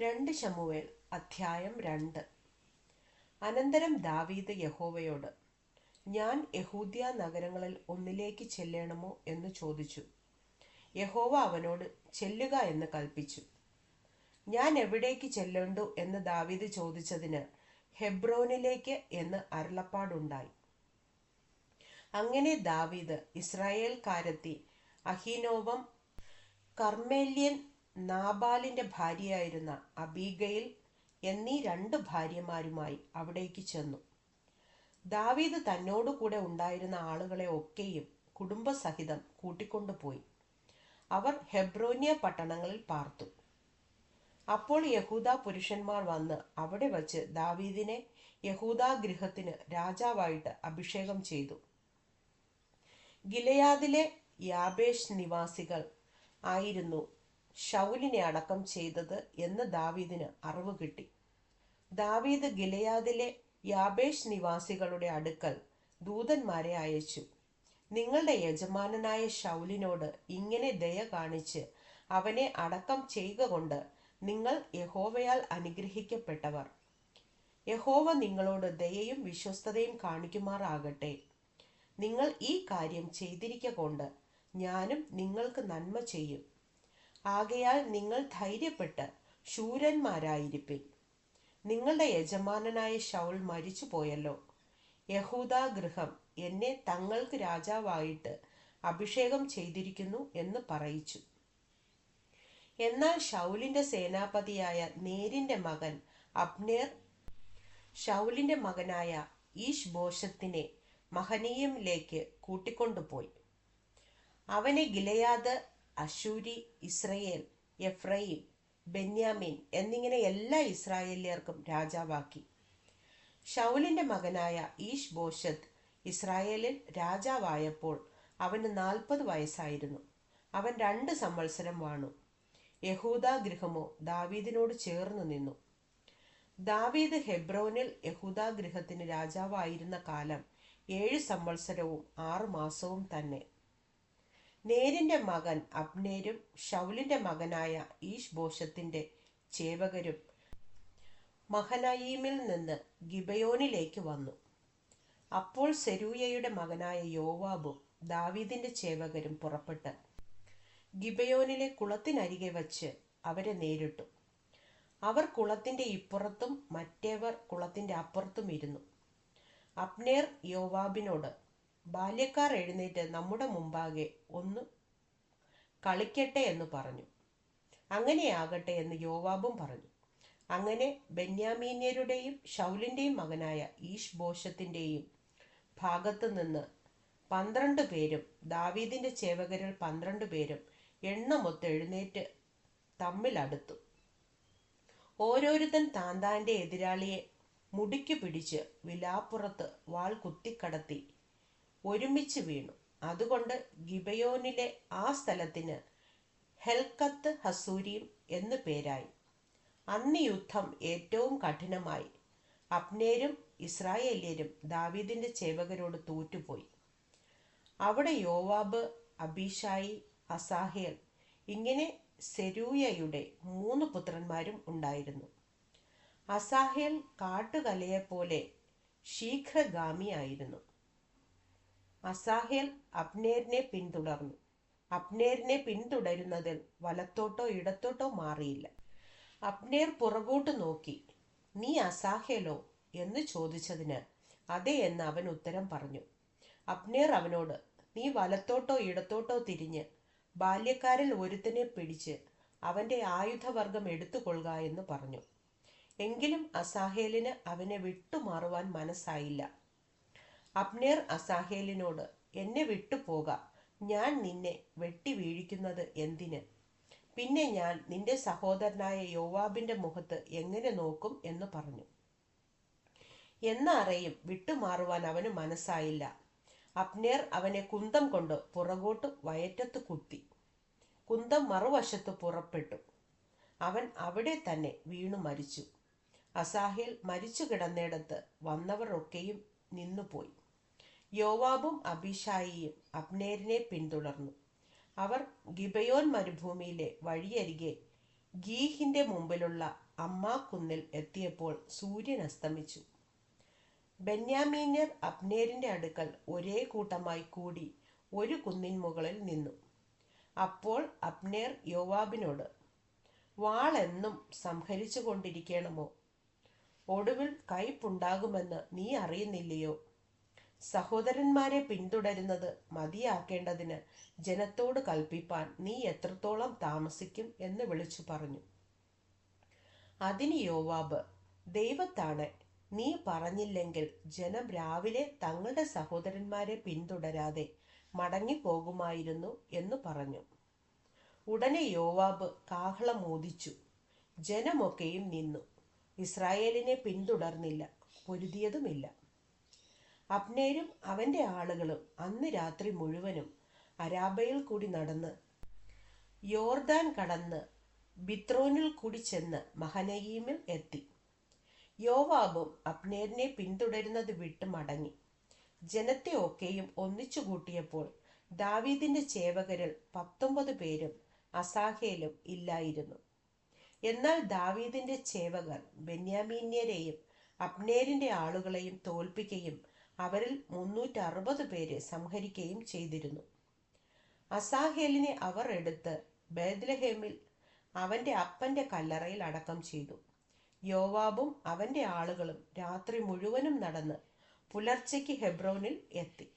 രണ്ട് ശമുവേൽ അധ്യായം രണ്ട്. അനന്തരം ദാവീദ് യഹോവയോട് ഞാൻ യഹൂദ്യ നഗരങ്ങളിൽ ഒന്നിലേക്ക് ചെല്ലണമോ? എന്ന് ചോദിച്ചു. യഹോവ അവനോട് ചെല്ലുക എന്ന് കൽപ്പിച്ചു ഞാൻ എവിടേക്ക് ചെല്ലണ്ടു? എന്ന് ദാവീദ് ചോദിച്ചതിന് ഹെബ്രോനിലേക്ക് എന്ന് അരുളപ്പാടുണ്ടായി. അങ്ങനെ ദാവീദ് ഇസ്രായേൽക്കാരെത്തി അഹിനോവം കർമ്മേല്യൻ നാബാലിന്റെ ഭാര്യയായിരുന്ന അബീഗയിൽ എന്നീ രണ്ട് ഭാര്യമാരുമായി അവിടേക്ക് ചെന്നു. ദാവീദ് തന്നോടു കൂടെ ഉണ്ടായിരുന്ന ആളുകളെ ഒക്കെയും കുടുംബസഹിതം കൂട്ടിക്കൊണ്ടുപോയി. അവർ ഹെബ്രോനിയ പട്ടണങ്ങളിൽ പാർത്തു. അപ്പോൾ യഹൂദ പുരുഷന്മാർ വന്ന് അവിടെ വച്ച് ദാവീദിനെ യഹൂദ ഗൃഹത്തിന് രാജാവായിട്ട് അഭിഷേകം ചെയ്തു. ഗിലയാദിലെ യാബേഷ് നിവാസികൾ ആയിരുന്നു ഷൗലിനെ അടക്കം ചെയ്തത് എന്ന് ദാവീദിന് അറിവ് കിട്ടി. ദാവീദ് ഗിലയാദിലെ യാബേഷ് നിവാസികളുടെ അടുക്കൽ ദൂതന്മാരെ അയച്ചു. നിങ്ങളുടെ യജമാനനായ ഷൗലിനോട് ഇങ്ങനെ ദയ കാണിച്ച് അവനെ അടക്കം ചെയ്യുക കൊണ്ട് നിങ്ങൾ യഹോവയാൽ അനുഗ്രഹിക്കപ്പെട്ടവർ. യഹോവ നിങ്ങളോട് ദയയും വിശ്വസ്തതയും കാണിക്കുമാറാകട്ടെ. നിങ്ങൾ ഈ കാര്യം ചെയ്തിരിക്ക ഞാനും നിങ്ങൾക്ക് നന്മ ചെയ്യും. ആകയാൽ നിങ്ങൾ ധൈര്യപ്പെട്ട് ശൂരന്മാരായിരിപ്പിൻ. നിങ്ങളുടെ യജമാനനായ ഷൗൾ മരിച്ചു പോയല്ലോ യഹൂദാഗൃഹം എന്നെ തങ്ങൾക്ക് രാജാവായിട്ട് അഭിഷേകം ചെയ്തിരിക്കുന്നു എന്ന് പറയിച്ചു. എന്നാൽ ഷൗലിന്റെ സേനാപതിയായ നേരിന്റെ മകൻ അബ്നേർ ഷൗലിന്റെ മകനായ ഈഷ് ബോഷത്തിനെ മഹനീയമിലേക്ക് കൂട്ടിക്കൊണ്ടുപോയി. അവനെ ഗിലയാദ് അശൂരി ഇസ്രയേൽ എഫ്രൈം ബെന്യാമിൻ എന്നിങ്ങനെ എല്ലാ ഇസ്രായേലിയർക്കും രാജാവാക്കി. ഷൗലിന്റെ മകനായ ഈഷ് ബോഷത്ത് ഇസ്രായേലിൽ രാജാവായപ്പോൾ അവന് നാൽപ്പത് വയസ്സായിരുന്നു. അവൻ രണ്ട് സംവത്സരം വാണു. യഹൂദ ഗൃഹമോ ദാവീദിനോട് ചേർന്ന് നിന്നു. ദാവീദ് ഹെബ്രോനിൽ യഹൂദ ഗൃഹത്തിന് രാജാവായിരുന്ന കാലം ഏഴ് സംവത്സരവും ആറു മാസവും തന്നെ. നേരിന്റെ മകൻ അബ്നേരും ഷൗലിന്റെ മകനായ ഈഷ് ബോഷത്തിന്റെ ചേവകരും മഹനയീമിൽ നിന്ന് ഗിബയോനിലേക്ക് വന്നു. അപ്പോൾ സെരൂയയുടെ മകനായ യോവാബും ദാവീദിന്റെ ചേവകരും പുറപ്പെട്ട് ഗിബയോനിലെ കുളത്തിനരികെ വച്ച് അവരെ നേരിട്ടു. അവർ കുളത്തിന്റെ ഇപ്പുറത്തും മറ്റേവർ കുളത്തിന്റെ അപ്പുറത്തും ഇരുന്നു. അപ്നേർ യോവാബിനോട് ബാല്യക്കാർ എഴുന്നേറ്റ് നമ്മുടെ മുമ്പാകെ ഒന്ന് കളിക്കട്ടെ എന്ന് പറഞ്ഞു. അങ്ങനെയാകട്ടെ എന്ന് യോവാബും പറഞ്ഞു. അങ്ങനെ ബെന്യാമീന്യരുടെയും ഷൗലിന്റെയും മകനായ ഈഷ് ബോഷത്തിന്റെയും ഭാഗത്തു നിന്ന് പന്ത്രണ്ട് പേരും ദാവീദിന്റെ ചേവകരിൽ പന്ത്രണ്ട് പേരും എണ്ണമൊത്ത് എഴുന്നേറ്റ് തമ്മിലടുത്തു ഓരോരുത്തൻ താൻ താന്റെ എതിരാളിയെ മുടിക്കു പിടിച്ച് വിലാപ്പുറത്ത് വാൾ കുത്തിക്കടത്തി ഒരുമിച്ച് വീണു. അതുകൊണ്ട് ഗിബയോനിലെ ആ സ്ഥലത്തിന് ഹെൽക്കത്ത് ഹസൂരിയും എന്ന് പേരായി. അന്ന് യുദ്ധം ഏറ്റവും കഠിനമായി. അപ്നേരും ഇസ്രായേല്യരും ദാവീദിന്റെ ചേവകരോട് തോറ്റുപോയി. അവിടെ യോവാബ് അബീഷായി അസാഹേൽ ഇങ്ങനെ സെരൂയയുടെ മൂന്ന് പുത്രന്മാരും ഉണ്ടായിരുന്നു. അസാഹേൽ കാട്ടുകലയെപ്പോലെ ശീഘ്രഗാമിയായിരുന്നു. അസാഹേൽ അബ്നേരിനെ പിന്തുടർന്നു. അബ്നേരിനെ പിന്തുടരുന്നതിൽ വലത്തോട്ടോ ഇടത്തോട്ടോ മാറിയില്ല. അബ്നേർ പുറകോട്ട് നോക്കി നീ അസാഹേലോ? എന്ന് ചോദിച്ചതിന് അതെ എന്ന് അവൻ ഉത്തരം പറഞ്ഞു. അബ്നേർ അവനോട് നീ വലത്തോട്ടോ ഇടത്തോട്ടോ തിരിഞ്ഞ് ബാല്യക്കാരിൽ ഒരുത്തനെ പിടിച്ച് അവന്റെ ആയുധവർഗം എടുത്തുകൊള്ളുക എന്ന് പറഞ്ഞു. എങ്കിലും അസാഹേലിന് അവനെ വിട്ടുമാറുവാൻ മനസ്സായില്ല. അബ്നേർ അസാഹേലിനോട് എന്നെ വിട്ടുപോക. ഞാൻ നിന്നെ വെട്ടി വീഴിക്കുന്നത് എന്തിന്? പിന്നെ ഞാൻ നിന്റെ സഹോദരനായ യോവാബിന്റെ മുഖത്ത് എങ്ങനെ നോക്കും? എന്ന് പറഞ്ഞു. എന്നറിയും വിട്ടുമാറുവാൻ അവന് മനസ്സായില്ല. അപ്നേർ അവനെ കുന്തം കൊണ്ട് പുറകോട്ട് വയറ്റത്ത് കുത്തി. കുന്തം മറുവശത്ത് പുറപ്പെട്ടു. അവൻ അവിടെ തന്നെ വീണു മരിച്ചു. അസാഹിൽ മരിച്ചു കിടന്നിടത്ത് വന്നവർ ഒക്കെയും നിന്നുപോയി. യോവാബും അബിഷായിയും അബ്നേരിനെ പിന്തുടർന്നു. അവർ ഗിബയോൻ മരുഭൂമിയിലെ വഴിയരികെ ഗീഹിന്റെ മുമ്പിലുള്ള അമ്മാ കുന്നിൽ എത്തിയപ്പോൾ സൂര്യൻ അസ്തമിച്ചു. ബെന്യാമീന്യർ അബ്നേരിന്റെ അടുക്കൽ ഒരേ കൂട്ടമായി കൂടി ഒരു കുന്നിൻ മുകളിൽ നിന്നു. അപ്പോൾ അബ്നേർ യോവാബിനോട് വാളെന്നും സംഹരിച്ചു കൊണ്ടിരിക്കണമോ ഒടുവിൽ കയ്പുണ്ടാകുമെന്ന് നീ അറിയുന്നില്ലയോ? സഹോദരന്മാരെ പിന്തുടരുന്നത് മതിയാക്കേണ്ടതിന് ജനത്തോട് കൽപ്പിപ്പാൻ നീ എത്രത്തോളം താമസിക്കും എന്ന് വിളിച്ചു പറഞ്ഞു. അതിന് യോവാബ് ദൈവത്താണ് നീ പറഞ്ഞില്ലെങ്കിൽ ജനം രാവിലെ തങ്ങളുടെ സഹോദരന്മാരെ പിന്തുടരാതെ മടങ്ങിപ്പോകുമായിരുന്നു എന്ന് പറഞ്ഞു. ഉടനെ യോവാബ് കാഹളം മോദിച്ചു. ജനമൊക്കെയും നിന്നു. ഇസ്രായേലിനെ പിന്തുടർന്നില്ല. പൊരുതിയതുമില്ല. അബ്നേരും അവന്റെ ആളുകളും അന്ന് രാത്രി മുഴുവനും അരാബയിൽ കൂടി നടന്ന് യോർദാൻ കടന്ന് ബിത്രോനിൽ കൂടി ചെന്ന് മഹനയീമിൽ എത്തി. യോവാബും അബ്നേരിനെ പിന്തുടരുന്നത് വിട്ട് മടങ്ങി. ജനത്തെ ഒക്കെയും ഒന്നിച്ചു കൂട്ടിയപ്പോൾ ദാവീദിന്റെ ചേവകരിൽ പത്തൊമ്പത് പേരും അസാഹേലും ഇല്ലായിരുന്നു. എന്നാൽ ദാവീദിന്റെ ചേവകർ ബെന്യാമീന്യരെയും അബ്നേരിന്റെ ആളുകളെയും തോൽപ്പിക്കുകയും അവരിൽ മുന്നൂറ്റി അറുപത് പേരെ സംഹരിക്കുകയും ചെയ്തിരുന്നു. അസാഹേലിനെ അവർ എടുത്ത് ബേദ്ലഹേമിൽ അവന്റെ അപ്പന്റെ കല്ലറയിൽ അടക്കം ചെയ്തു. യോവാബും അവന്റെ ആളുകളും രാത്രി മുഴുവനും നടന്ന് പുലർച്ചയ്ക്ക് ഹെബ്രോനിൽ എത്തി.